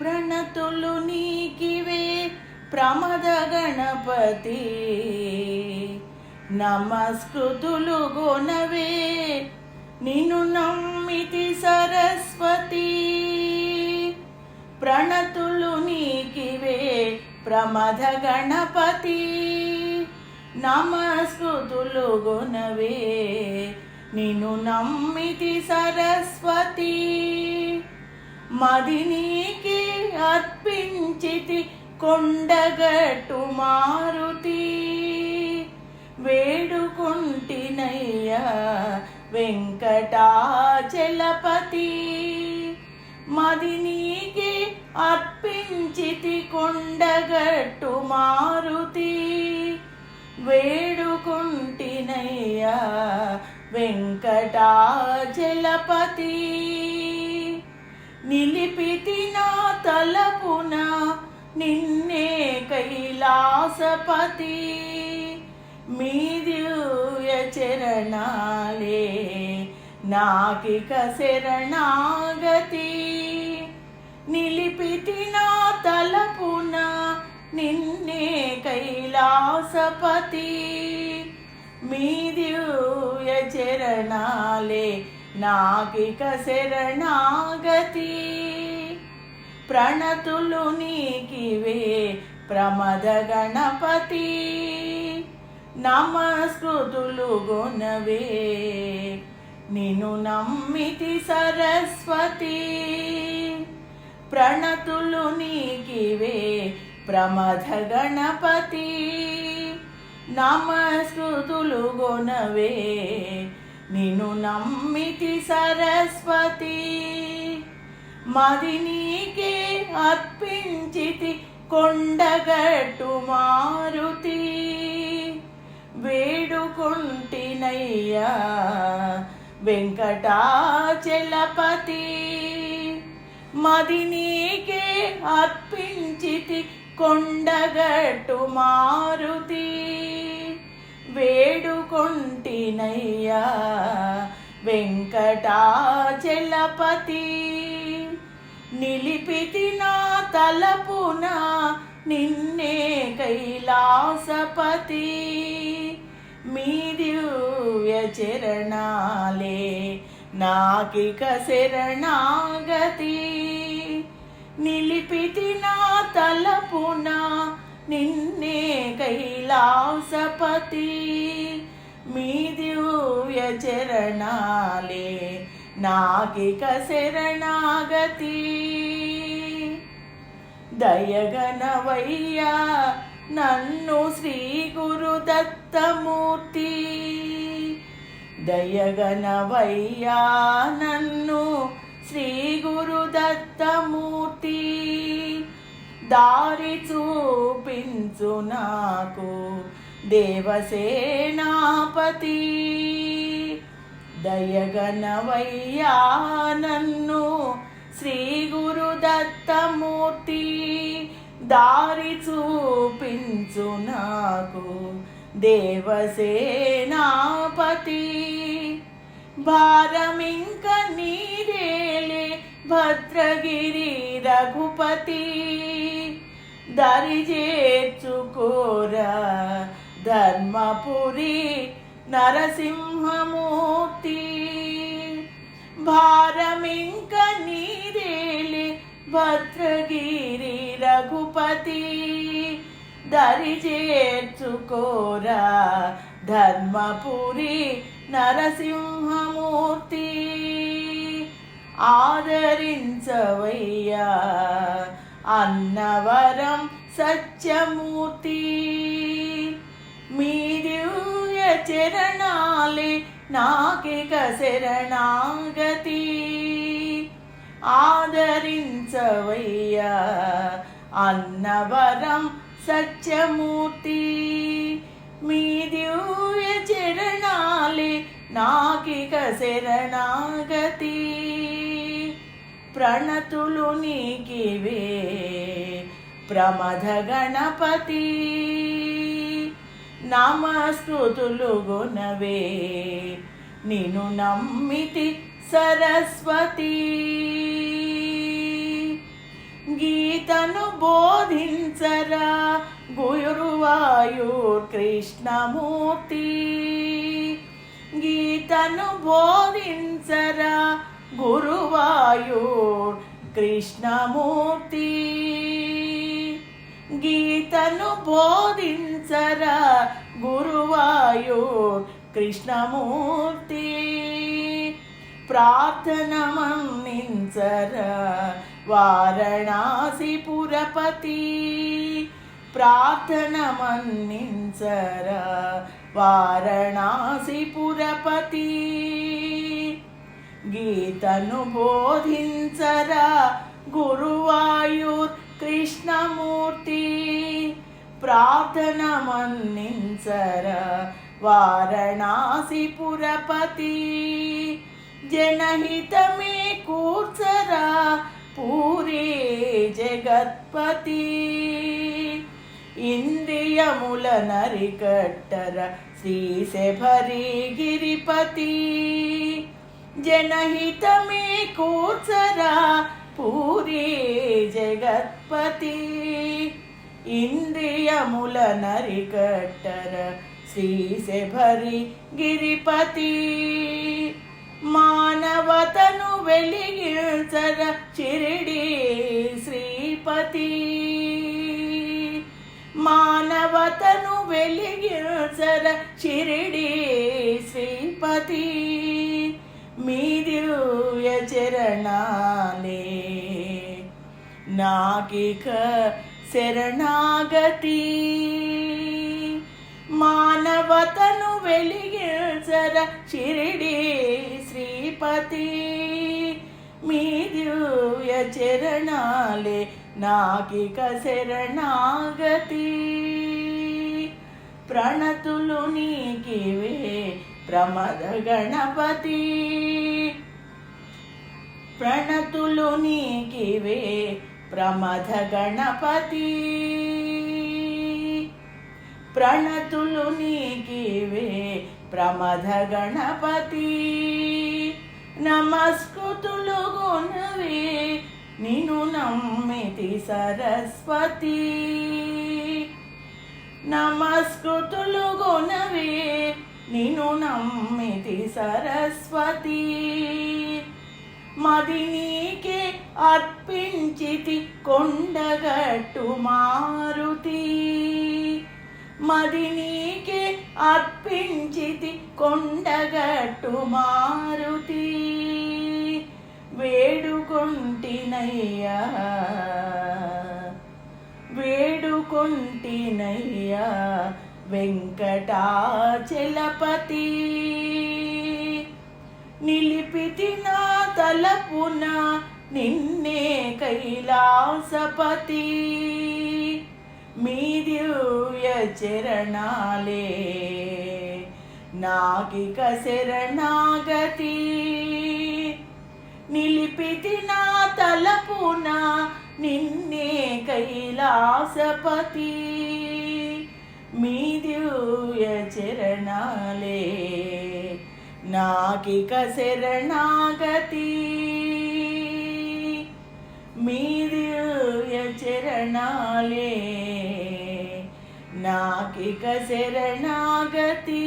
ప్రణతులు నీకివే ప్రమద గణపతి. నమస్కృతులు గోనవే నిన్ను నమ్మితి సరస్వతి. ప్రణతులు నీకివే ప్రమద గణపతి. నమస్కృతులు గొనవే నిన్ను నమ్మితి సరస్వతి. మదినీకి అర్పించితి కొండగట్టు మారుతి. వేడుకుంటినయ్యా వెంకటాచలపతి. మది నీకే అర్పించితి కొండగట్టు మారుతి. వేడుకుంటినయ్యా వెంకటాచలపతి. నిలిపితి నా తలపున నిన్నే కైలాసపతి. మీ దివ్య చరణాలే నాకిక శరణాగతి. నిలిపితి నా తలపున నిన్నే కైలాసపతి. మీ దివ్య చరణాలే నాగిక శరణాగతి ప్రణతులు నీకివే ప్రమద గణపతి. నమస్కృతులు గుణవే నిను నమ్మితి సరస్వతి. ప్రణతులు నీకివే ప్రమద గణపతి. నమస్కృతులు గుణవే నిన్ను నమ్మితి సరస్వతి మది నీకే అర్పించితి కొండగట్టు మారుతి. వేడుకుంటినయ్యా వెంకటాచలపతి మది నీకే అర్పించితి కొండగట్టు మారుతి. వేడుకొంటినయ్యా. వెంకటాచలపతి నిలిపితి నా తలపున నిన్నే కైలాసపతి. మీ దివ్య చరణాలే నాకిక శరణాగతి. నిలిపితి నా తలపున నిన్నే కైలాసపతి మీ దివ్య చరణాలే నాగిక శరణాగతి. దయగనవయ్యా నన్ను శ్రీ గురు దత్తమూర్తి. దయగనవయ్యా నన్ను శ్రీ గురు దత్తమూర్తి. దారి చూపించు నాకు దేవసేనాపతి. దయగనవయ్యా నన్ను శ్రీ గురు దత్తమూర్తి దారి చూపించు నాకు దేవసేనాపతి. భారమింక నీదేలే భద్రగిరి రఘుపతి. దరి చేర్చుకోరా. ధర్మపురి నరసింహమూర్తి భారమింక నీదేలే భద్రగిరి రఘుపతి దరి చేర్చుకోరా. ధర్మపురి నరసింహమూర్తి ఆదరించవయ్యా. అన్నవరం సత్యమూర్తి మీ దివ్య చరణాలే నాకిక శరణాగతి ఆదరించవయ్యా అన్నవరం సత్యమూర్తి మీ దివ్య చరణాలే నాకిక శరణాగతి ప్రణతులు నీకివే ప్రమథ గణపతి. నమస్కృతులు గుణవే నిను నమ్మితి సరస్వతి. గీతను బోధించరా గురువాయు కృష్ణమూర్తి. గీతను బోధించరా గురువాయూర్ కృష్ణమూర్తి. గీతను బోధించరా గురువాయూర్ కృష్ణమూర్తి. ప్రార్థన మన్నించరా వారణాసి పురపతి. గీతను బోధించరా గురువాయూర్ కృష్ణమూర్తి. ప్రార్థన మన్నించరా వారణాసి పురపతి జనహితమే కూర్చరా పూరే జగత్పతి. ఇంద్రియముల నరికట్టర శ్రీశభరి గిరిపతి. జనహితమే కూర్చరా పూరే జగత్పతి. ఇంద్రియముల నరికట్టర శ్రీశభరి గిరిపతి. మానవతను వెలిగించర చిరిడి శ్రీపతి. మానవతను వెలిగించర చిరిడి శ్రీపతి. మీ దివ్య చరణాలే. నాకిక శరణాగతి. మానవతను వెలిగించర షిరిడి శ్రీపతి. మీ దివ్య చరణాలే నాకిక శరణాగతి. ప్రణతులు నీకివే ప్రమద గణపతి ప్రణతులు నీకివే ప్రమద గణపతి ప్రణతులు నీకివే ప్రమద గణపతి నమస్కృతులు గుణవే నిను నమ్మితి సరస్వతి. నమస్కృతులు గుణవే నిను నమ్మితి సరస్వతి. మది నీకే అర్పించితి కొండగట్టు మారుతి. మది నీకే అర్పించితి కొండగట్టు మారుతి. వేడుకొంటినయ్యా వేడుకొంటినయ్యా వెంకటాచలపతి. నిలిపితి నా తలపున నిన్నే కైలాసపతి. మీ దివ్య చరణాలే నాకిక శరణాగతి. నిలిపితి నా తలపున నిన్నే కైలాసపతి. మీ దివ్య చరణాలే నాకిక శరణాగతి మీ దివ్య చరణాలే నాకిక శరణాగతి